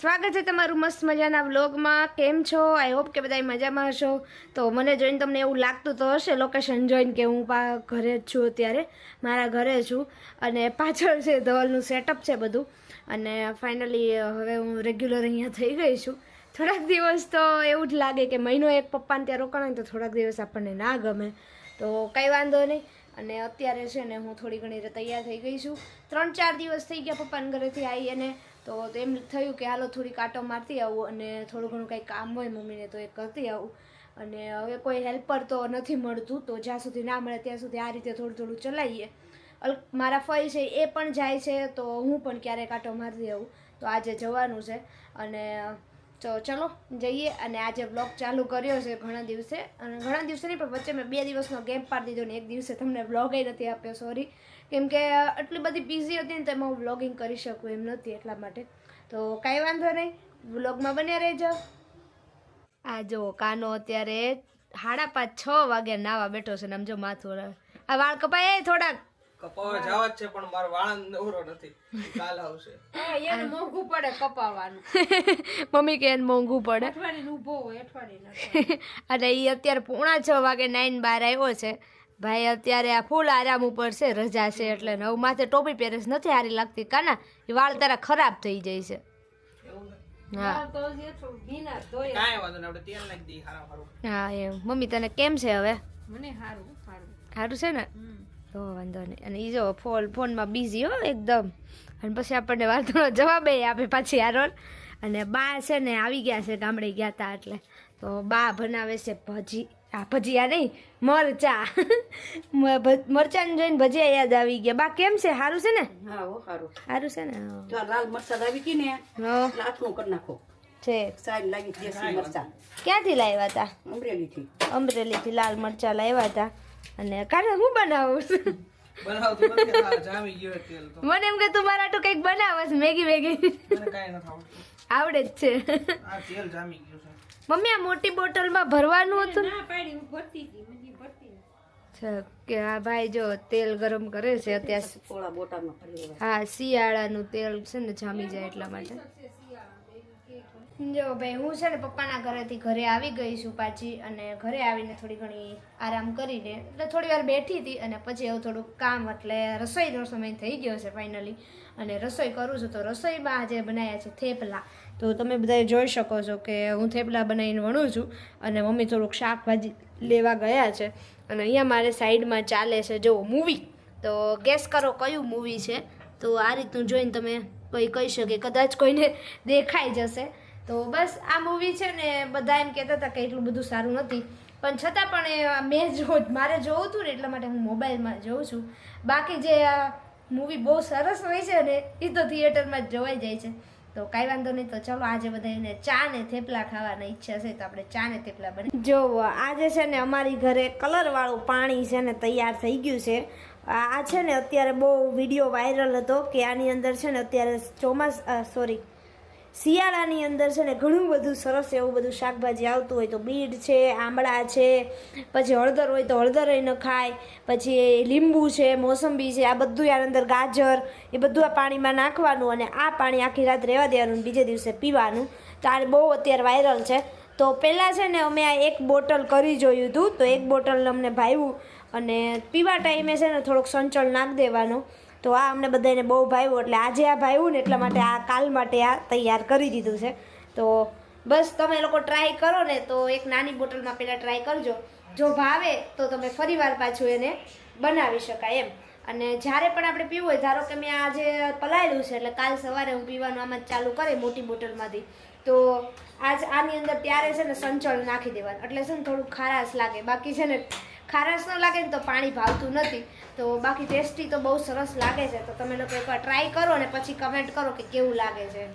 સ્વાગત છે તમારું મસ્ત મજાના વ્લોગમાં. કેમ છો? આઈ હોપ કે બધા મજામાં હશો. તો મને જોઈને તમને એવું લાગતું તો હશે લોકેશન જોઈને કે હું ઘરે જ છું અત્યારે. મારા ઘરે છું અને પાછળ છે ધવલનું સેટઅપ છે બધું. અને ફાઇનલી હવે હું રેગ્યુલર અહીંયા થઈ ગઈ છું. થોડાક દિવસ તો એવું જ લાગે કે મહિનો એક પપ્પાને ત્યાં રોકાણ તો થોડાક દિવસ આપણને ના ગમે. તો કંઈ વાંધો નહીં. અને અત્યારે છે ને હું થોડી ઘણી તૈયાર થઈ ગઈ છું. ત્રણ, ચાર દિવસ થઈ ગયા પપ્પાના ઘરેથી આવી અને તો એમ થયું કે હાલો થોડી કાંટો મારતી આવું અને થોડું ઘણું કંઈ કામ હોય મમ્મીને તો એ કરતી આવું. અને હવે કોઈ હેલ્પર તો નથી મળતું, તો જ્યાં સુધી ના મળે ત્યાં સુધી આ રીતે થોડું થોડું ચલાવીએ. અલ, મારા ફઈ છે એ પણ જાય છે, તો હું પણ ક્યારેક કાંટો મારતી આવું. તો આજે જવાનું છે અને તો ચલો, જઈએ અને આજે બ્લોગ ચાલુ કર્યો છે ઘણા દિવસે. અને ઘણા દિવસે નહીં, પણ વચ્ચે મેં બે દિવસનો ગેપ પાડી દીધો ને એક દિવસે તમને બ્લોગ નથી આપ્યો સોરી કેમ કે આટલી બધી બિઝી હતી ને તેમાં હું વ્લોગિંગ કરી શકું એમ નથી એટલા માટે. તો કાંઈ વાંધો નહીં વ્લોગમાં બન્યા રહેજો. આ જો, કાનો અત્યારે સાડા પાંચ છ વાગે નાવા બેઠો છે ને, આમ જો માથું આ વાળ કપાય થોડાક. કપાવા જવા જ છે પણ મારો વાળંદ નવરો નથી. કાલ આવશે. એને મોંઘું પડે કપાવાનું. મમ્મી કે એને મોંઘું પડે. અઠવાડિયે ઊભો હોય અઠવાડિયે અને એ અત્યારે પોણા છ વાગે નાઈન બાર આવ્યો છે. ભાઈ અત્યારે આ ફૂલ આરામ ઉપર છે રજા છે એટલે નવ હવે માથે ટોપી પહેરે છે નથી સારી લાગતી. કાના એ વાળ તારા ખરાબ થઈ જાય છે. હા. હારા હારું. એમ. મમ્મી તને કેમ છે હવે? મને સારું સારું સારું છે ને? તો વાંધો નહીં. અને એ જો ફોન ફોનમાં બિઝી હો એકદમ. અને પછી આપણને વાર્તાનો જવાબ આપે પાછી આરોર અને બા છે ને આવી ગયા છે ગામડે ગયા હતા એટલે. તો બા બનાવે છે ભજી. આ ભજીયા નહીં મરચા. મ- મરચાંને જોઈને ભજીયા યાદ આવી ગયા. બા કેમ છે? સારું છે ને? હા સારું સારું છે ને? લાલ મરચાં લાવી ગઈ ને હા. કરી નાખો. છે. મરચાં. ક્યાંથી લાવ્યા હતા અમરેલીથી. અમરેલીથી લાલ મરચાં લાવ્યા હતા અને કાલે હું બનાવું? છું બનાવતું નથી આ જામી ગયો છે તેલ તો. મને એમ કે તું મારા કંઈક બનાવસ મેગી મેગી. મને કાંઈ નથી આવડતું. આવડે જ છે. આ તેલ જામી ગયું છે. મમ્મી આ મોટી બોટલમાં ભરવાનું હતું ના? પાડી હું ભરતી હતી મને ભરતી નથી. છે કે આ ભાઈ જો તેલ ગરમ કરે છે અત્યારે. હા શિયાળાનું તેલ છે ને જામી જાય એટલા માટે. જો ભાઈ, હું છે ને પપ્પાના ઘરેથી ઘરે આવી ગઈ છું પાછી અને ઘરે આવીને થોડી ઘણી આરામ કરીને, એટલે થોડી વાર બેઠી હતી અને પછી એવું થોડુંક કામ એટલે રસોઈનો સમય થઈ ગયો છે ફાઇનલી અને રસોઈ કરું છું તો રસોઈમાં આજે બનાવ્યા છે થેપલા. તો તમે બધા જોઈ શકો છો કે હું થેપલા બનાવીને વણું છું અને મમ્મી થોડુંક શાકભાજી લેવા ગયા છે. અને અહીંયા મારે સાઈડમાં ચાલે છે જો મૂવી. તો ગેસ કરો કયું મૂવી છે? તો આ રીતનું જોઈને તમે કોઈ કહી શકે. કદાચ કોઈને દેખાઈ જશે. તો બસ આ મૂવી છે ને બધા એમ કહેતા હતા કે એટલું બધું સારું નથી. પણ છતાં પણ મેં જો, મારે જોવું હતું ને એટલા માટે હું મોબાઈલમાં જોઉં છું. બાકી જે આ મૂવી બહુ સરસ હોય છે ને એ તો થિયેટરમાં જ જોવાઈ જાય છે. તો કાંઈ વાંધો નહીં, તો ચલો આજે બધાને ચા ને થેપલા ખાવાની ઈચ્છા છે, તો આપણે ચા ને થેપલા બની જો આજે છે ને અમારી ઘરે કલરવાળું પાણી છે ને તૈયાર થઈ ગયું છે. આ છે ને અત્યારે બહુ વીડિયો વાયરલ હતો કે આની અંદર છે ને અત્યારે ચોમાસ સોરી શિયાળાની અંદર છે ને ઘણું બધું સરસ એવું બધું શાકભાજી આવતું હોય તો બીટ છે આંબળા છે, પછી હળદર હોય તો હળદર ન ખાય, પછી લીંબુ છે, મોસંબી છે, આ બધું યાર અંદર ગાજર એ બધું આ પાણીમાં નાખવાનું અને આ પાણી આખી રાત રહેવા દેવાનું બીજે દિવસે પીવાનું. તો આ બહુ અત્યારે વાયરલ છે. તો પહેલાં છે ને અમે આ એક બોટલ કરી જોયું હતું, તો એક બોટલ અમને ભાવ્યું અને પીવા ટાઈમે છે ને થોડોક સંચળ નાખી દેવાનો. તો આ અમને બધાને બહુ ભાવ્યું એટલે આજે આ ભાવ્યું ને એટલા માટે આ કાલ માટે આ તૈયાર કરી દીધું છે. તો બસ તમે લોકો ટ્રાય કરો ને તો એક નાની બોટલમાં પહેલાં ટ્રાય કરજો. જો ભાવે તો તમે ફરીવાર પાછું એને બનાવી શકાય એમ. અને જ્યારે પણ આપણે પીવું હોય, ધારો કે મેં આજે પલાયેલું છે, એટલે કાલ સવારે હું પીવાનું આમાં જ ચાલુ કરે મોટી બોટલમાંથી, તો આજ આની અંદર ત્યારે છે ને સંચળ નાખી દેવાનું. એટલે છે ને થોડું ખારાશ લાગે. બાકી છે ને ખારાશ ન લાગે ને તો પાણી ભાવતું નથી. તો બાકી ટેસ્ટી તો બહુ સરસ લાગે છે. તો તમે લોકો એકવાર ટ્રાય કરો ને પછી કમેન્ટ કરો કે કેવું લાગે છે.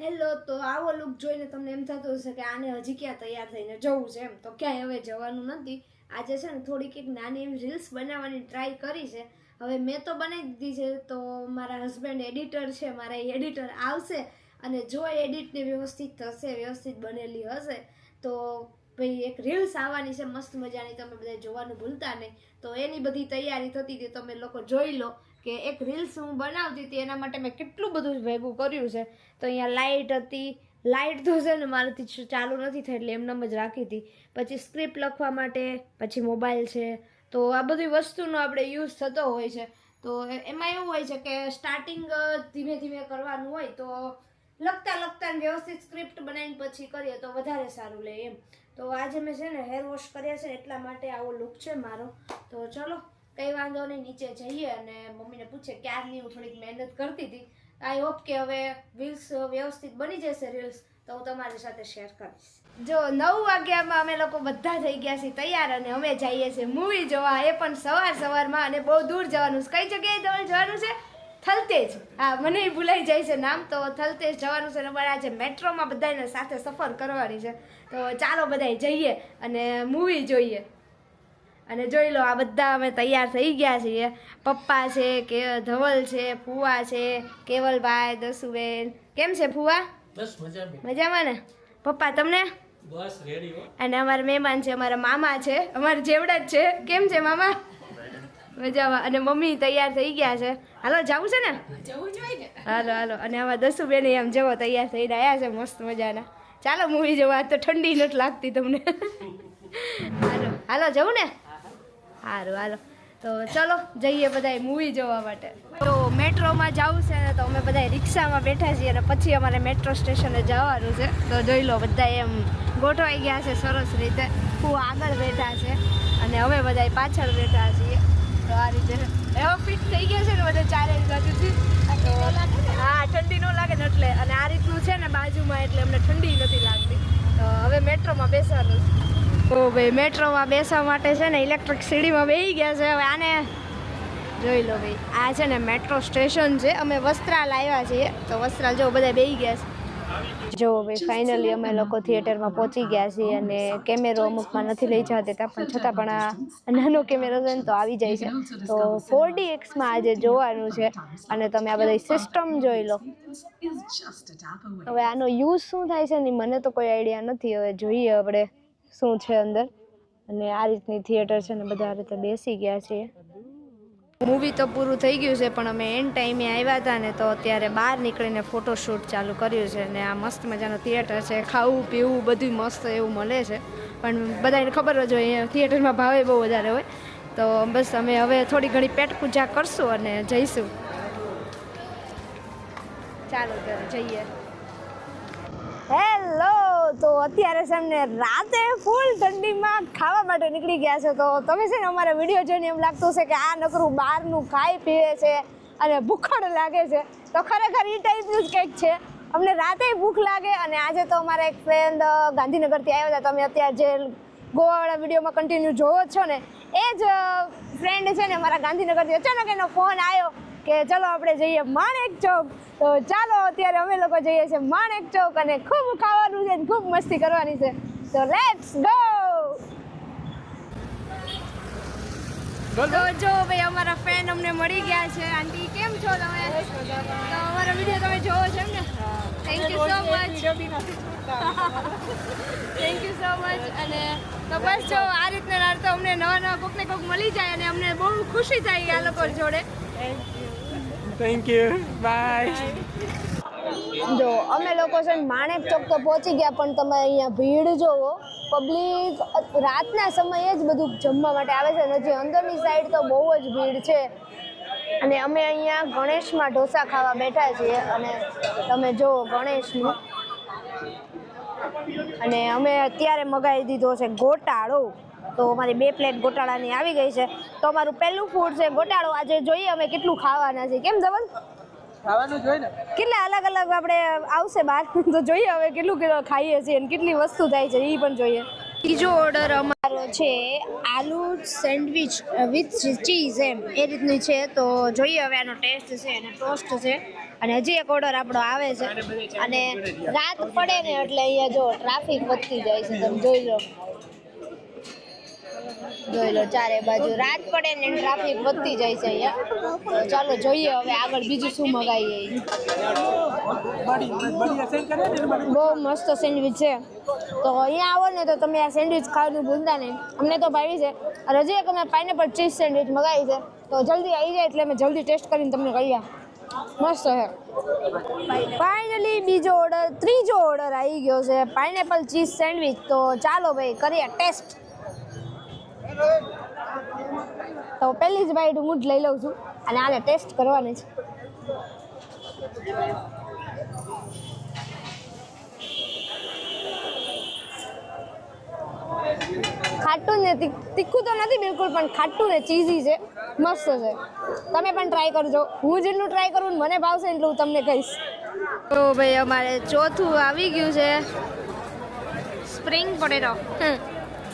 હેલો તો આવો લુક જોઈને તમને એમ થતું હશે કે આને હજી ક્યાં તૈયાર થઈને જવું છે એમ. તો ક્યાંય હવે જવાનું નથી. આજે છે ને થોડીક એક નાની એવી રીલ્સ બનાવવાની ટ્રાય કરી છે. હવે મેં તો બનાવી દીધી છે. તો મારા હસબન્ડ એડિટર છે, મારા એડિટર આવશે અને જો એડિટને વ્યવસ્થિત થશે, વ્યવસ્થિત બનેલી હશે, તો ભાઈ, એક રીલ્સ આવવાની છે, મસ્ત મજાની, તમે બધા જોવાનું ભૂલતા નહીં. તો એની બધી તૈયારી થતી હતી, તમે લોકો જોઈ લો કે એક રીલ્સ હું બનાવતી હતી, એના માટે મેં કેટલું બધું ભેગું કર્યું છે. તો અહીંયા લાઇટ હતી લાઇટ તો છે ને મારાથી ચાલુ નથી થઈ એટલે એમનેમ જ રાખી હતી. પછી સ્ક્રિપ્ટ લખવા માટે, પછી મોબાઈલ છે. તો આ બધી વસ્તુનો આપણે યુઝ થતો હોય છે. તો એમાં એવું હોય છે કે સ્ટાર્ટિંગ ધીમે ધીમે કરવાનું હોય તો લખતા લખતા વ્યવસ્થિત સ્ક્રિપ્ટ બનાવીને પછી કરીએ તો વધારે સારું લે એમ. તો આજે મેં છે ને હેર વોશ કર્યા છે એટલા માટે આવો લુક છે મારો. તો ચલો, કંઈ વાંધો નહીં, નીચે જઈએ અને મમ્મીને પૂછે ક્યારની હું થોડીક મહેનત કરતી હતી. આઈ હોપ કે હવે રીલ્સ વ્યવસ્થિત બની જશે રીલ્સ તો હું તમારી સાથે શેર કરીશ. જો નવ વાગ્યામાં અમે લોકો બધા થઈ ગયા છીએ તૈયાર અને અમે જઈએ છીએ મૂવી જોવા. એ પણ સવાર સવારમાં અને બહુ દૂર જવાનું છે. કઈ જગ્યાએ તમારે જવાનું છે? થલતેજ. હા મને ભૂલાઈ જાય છે નામ. તો થલતેજ જવાનું છે ને અમારે આજે મેટ્રોમાં બધાને સાથે સફર કરવાની છે. તો ચાલો બધાય જઈએ અને મૂવી જોઈએ. અને જોઈ લો આ બધા અમે તૈયાર થઈ ગયા છીએ. પપ્પા છે કે ધવલ છે ફુવા છે કેવલભાઈ દસુબેન. કેમ છે ફુવા? બસ મજામાં. ને? પપ્પા તમને? બસ રેડી અને અમારા મહેમાન છે અમારા મામા છે. અમારા જેવડા જ છે. કેમ છે મામા? મજામાં. અને મમ્મી તૈયાર થઈ ગયા છે. હાલો જવું છે ને? હાલો હાલો. અને આમાં દસુ બેન એમ જવો તૈયાર થઈને આવ્યા છે મસ્ત મજાના. ચાલો મૂવી જોવા. તો ઠંડી નથી લાગતી તમને. હાલો હાલો જવું ને? સારું હાલો. તો ચલો જઈએ બધા મૂવી જોવા માટે. તો મેટ્રોમાં જવું છે ને તો અમે બધા રિક્ષામાં બેઠા છીએ અને પછી અમારે મેટ્રો સ્ટેશને જવાનું છે. તો જોઈ લો બધા એમ ગોઠવાઈ ગયા છે સરસ રીતે. ખૂબ આગળ બેઠા છે અને અમે બધા પાછળ બેઠા છીએ. તો આ રીતે એવો ફિટ થઈ ગયા છે ને બધા ચારે બાજુથી. હા ઠંડી ન લાગે ને એટલે. અને આ રીતનું છે ને બાજુમાં એટલે અમને ઠંડી નથી લાગતી. તો હવે મેટ્રોમાં બેસવાનું તો ભાઈ મેટ્રોમાં બેસવા માટે છે ને ઇલેક્ટ્રિક સીડીમાં બેસી ગયા છે. હવે આને જોઈ લો ભાઈ. આ છે ને મેટ્રો સ્ટેશન છે. અમે વસ્ત્રાલ આવ્યા છીએ. તો વસ્ત્રાલ જો બધા બેસી ગયા છે. જો ભાઈ ફાઇનલી અમે લોકો થિયેટરમાં પહોંચી ગયા છીએ અને કેમેરો અમુકમાં નથી લઈ જવા દેતા પણ છતાં પણ આ નાનો કેમેરો છે ને તો આવી જાય છે. તો ફોર ડી એક્સમાં આજે જોવાનું છે અને તમે આ બધી સિસ્ટમ જોઈ લો. હવે આનો યુઝ શું થાય છે ને મને તો કોઈ આઈડિયા નથી. હવે જોઈએ આપણે શું છે અંદર. અને આ રીતની થિયેટર છે ને બધા રીતે બેસી ગયા છીએ. મૂવી તો પૂરું થઈ ગયું છે, પણ અમે એન ટાઈમે આવ્યા હતા ને તો અત્યારે બહાર નીકળીને ફોટોશૂટ ચાલુ કર્યું છે ને આ મસ્ત મજાનો થિયેટર છે, ખાવું, પીવું બધું મસ્ત એવું મળે છે. પણ બધાને ખબર જ હોય થિયેટરમાં ભાવે બહુ વધારે હોય. તો બસ અમે હવે થોડી ઘણી પેટ પૂજા કરશું અને જઈશું. ચાલો જઈએ. હેલો તો અત્યારે છે ને રાતે ફૂલ ઠંડીમાં ખાવા માટે નીકળી ગયા છે. તો તમે છે ને અમારા વીડિયો જોઈને એમ લાગતું છે કે આ નકરું બહારનું ખાઈ પીવે છે અને ભૂખડ લાગે છે. તો ખરેખર એ ટાઈપનું જ કંઈક છે. અમને રાતે ભૂખ લાગે અને આજે તો અમારા એક ફ્રેન્ડ ગાંધીનગરથી આવ્યા હતા. તમે અત્યારે જે ગોવાવાળા વિડીયોમાં કન્ટિન્યુ જોવો છો ને, એ જ ફ્રેન્ડ છે ને મારા ગાંધીનગરથી અચાનક એનો ફોન આવ્યો કે ચલો આપણે જઈએ માણેક ચોક. તો ચાલો, અત્યારે અમે લોકો જઈએ છીએ માણેક ચોક અને ખૂબ ખાવાનું છે ખૂબ મસ્તી કરવાની છે. તો લેટ્સ ગો તો જો ભાઈ, અમારા ફ્રેન્ડ અમને મળી ગયા છે. આંટી, કેમ છો તમે? તો અમારો વીડિયો તમે જોવો છો ને thank you so much thank you so much અને તો બસ જો, આ રીતના તો અમને નવા નવા કોક ને કોક મળી જાય અને અમને બહુ ખુશી થાય આ લોકો જોડે. થેન્ક યુ બાય જો, અમે લોકો છે માણેક ચોક તો પહોંચી ગયા, પણ તમે અહીંયા ભીડ જોવો. પબ્લિક રાતના સમયે જ બધું જમવા માટે આવે છે અને અંદરની સાઈડ તો બહુ જ ભીડ છે. અને અમે અહીંયા ગણેશમાં ઢોસા ખાવા બેઠા છીએ અને તમે જુઓ ગણેશનું. અને અમે અત્યારે મગાવી દીધો છે ગોટાળો. તો અમારી બે પ્લેટ ગોટાળાની આવી ગઈ છે. તો અમારું પહેલું ફૂડ છે ગોટાળો. આજે જોઈએ અમે કેટલું ખાવાના છે. કેમ ધવલ? ખાવાનું જોઈ ને. કેટલા અલગ અલગ આપણે આવશે બહાર? તો જોઈએ હવે કેટલું કેટલું ખાઈએ છીએ અને કેટલી વસ્તુ થાય છે એ પણ જોઈએ. ત્રીજો ઓર્ડર અમારો છે આલુ સેન્ડવિચ વિથ ચીઝ એમ. એ રીતની છે. તો જોઈએ હવે આનો ટેસ્ટ છે અને ટોસ્ટ છે. અને હજી એક ઓર્ડર આપણો આવે છે. અને રાત પડે ને એટલે અહીંયા જો ટ્રાફિક વધતી જાય છે. તમે જોઈ લો. જોઈ લો, ચારે બાજુ રાત પડે ને ટ્રાફિક વધતી જાય છે અહીંયા. ચાલો જોઈએ હવે આગળ બીજું શું મગાવીએ બહુ મસ્ત સેન્ડવિચ છે. તો અહીંયા આવો ને તો તમે આ સેન્ડવિચ ખાવાનું ભૂલતા નહીં. અમને તો ભાવી છે. રજી એક અમે પાઇનેપલ ચીઝ સેન્ડવિચ મગાવી છે. તો જલ્દી આવી જાય એટલે અમે જલ્દી ટેસ્ટ કરીને તમને કહીએ મસ્ત છે. ફાઇનલી બીજો ઓર્ડર ત્રીજો ઓર્ડર આવી ગયો છે. Pineapple cheese sandwich. તો ચાલો ભાઈ, કરીએ ટેસ્ટ. તો પહેલી જ બાઈટ હું જ લઈ લઉં છું. અને આને ટેસ્ટ કરવાની છે. ખાટું ને તીખ- તો નથી બિલકુલ પણ ખાટું ને ચીઝી છે. મસ્ત છે. તમે પણ ટ્રાય કરજો. હું જેટલું ટ્રાય કરું ને મને ભાવશે એટલું હું તમને કહીશ. તો ભાઈ અમારે ચોથું આવી ગયું છે. સ્પ્રિંગ પોટેટો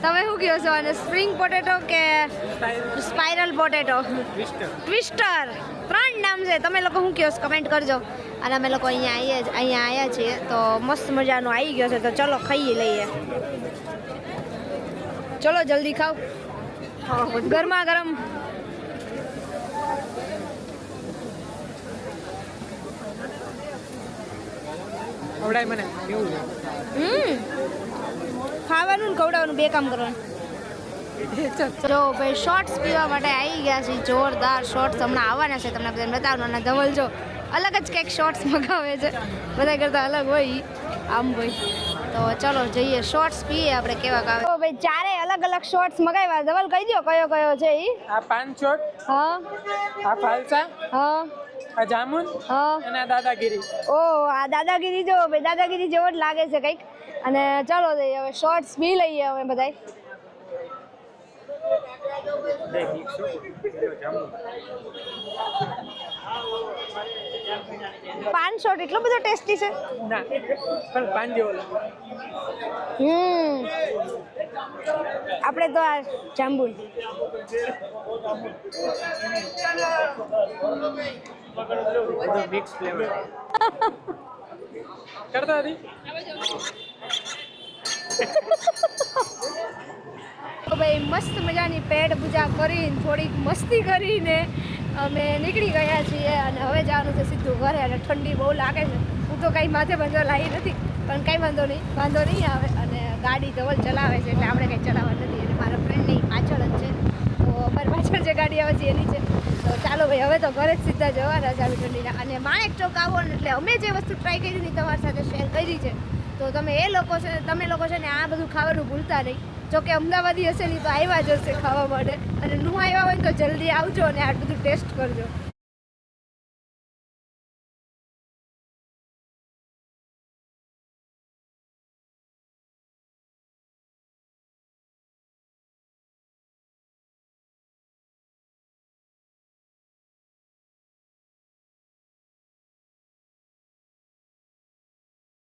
તમે શું કહો છો? અને સ્પ્રિંગ પોટેટો કે સ્પાઇરલ પોટેટો ટ્વિસ્ટર ત્રણ નામ છે. તમે લોકો શું કહો છો? કમેન્ટ કરજો. અને અમે લોકો અહીંયા આવીએ જ- અહીંયા આવ્યા છીએ તો મસ્ત મજાનો આવી ગયો છે. તો ચલો ખાઈ લઈએ. ચલો જલ્દી ખાઓ. ગરમા ગરમ આવડાય મને. કેવું હમ. ખાવાનું ને ખવડાવવાનું બે કામ કરવાનું. જો ભાઈ શોર્ટ્સ પીવા માટે આવી ગયા છે જોરદાર શોર્ટ્સ હમણાં આવવાના છે તમને બધાને બતાવવાનું અને ધવલ જો અલગ જ કંઈક શોર્ટ્સ મગાવે છે. બધા કરતાં અલગ હોય. આમ ભાઈ. તો ચલો જઈએ શોર્ટ્સ પીએ આપણે કેવા કાવે તો ભાઈ ચારે અલગ અલગ શોર્ટ્સ મગાવ્યા. ધવલ કહી દો કયો કયો છે ઈ. આ પાન શોર્ટ હા. આ ફાલસા? હા. આ જામુન અને આ દાદાગીરી. ઓ આ દાદાગીરી જો ભાઈ દાદાગીરી જેવો જ લાગે છે કંઈક. અને ચાલો જઈએ હવે શોર્ટ્સ બી લઈએ હવે બધાય. પાન શોર્ટ એટલો બધો ટેસ્ટી છે. ના પણ પાન જેવો હમ. આપણે તો આ જાંબુ મિક્સ ફ્લેવર કરતા હતી ભાઈ મસ્ત મજાની પેટ પૂજા કરીને, થોડીક મસ્તી કરીને અમે નીકળી ગયા છીએ અને હવે જવાનું છે સીધું ઘરે અને ઠંડી બહુ લાગે છે. હું તો કંઈ માથે બંધો લાવી નથી, પણ કંઈ વાંધો નહીં વાંધો નહીં આવે અને ગાડી ધવલ ચલાવે છે એટલે આપણે કંઈ ચલાવવા નથી અને મારા ફ્રેન્ડની પાછળ જ છે. તો અમારી પાછળ જે ગાડી આવે છે, એની છે. તો ચાલો ભાઈ, હવે તો ઘરે જ સીધા જવાના છે આવી ઠંડીના. અને માણેક ચોક આવો ને એટલે અમે જે વસ્તુ ટ્રાય કરી હતી તમારી સાથે શેર કરી છે, તો તમે એ લોકો છે, તમે લોકો છે ને આ બધું ખાવાનું ભૂલતા નહીં. જોકે અમદાવાદી હશે ને તો આવ્યા જ હશે ખાવા માટે. અને નું આવ્યા હોય તો જલ્દી આવજો અને આ બધું ટેસ્ટ કરજો.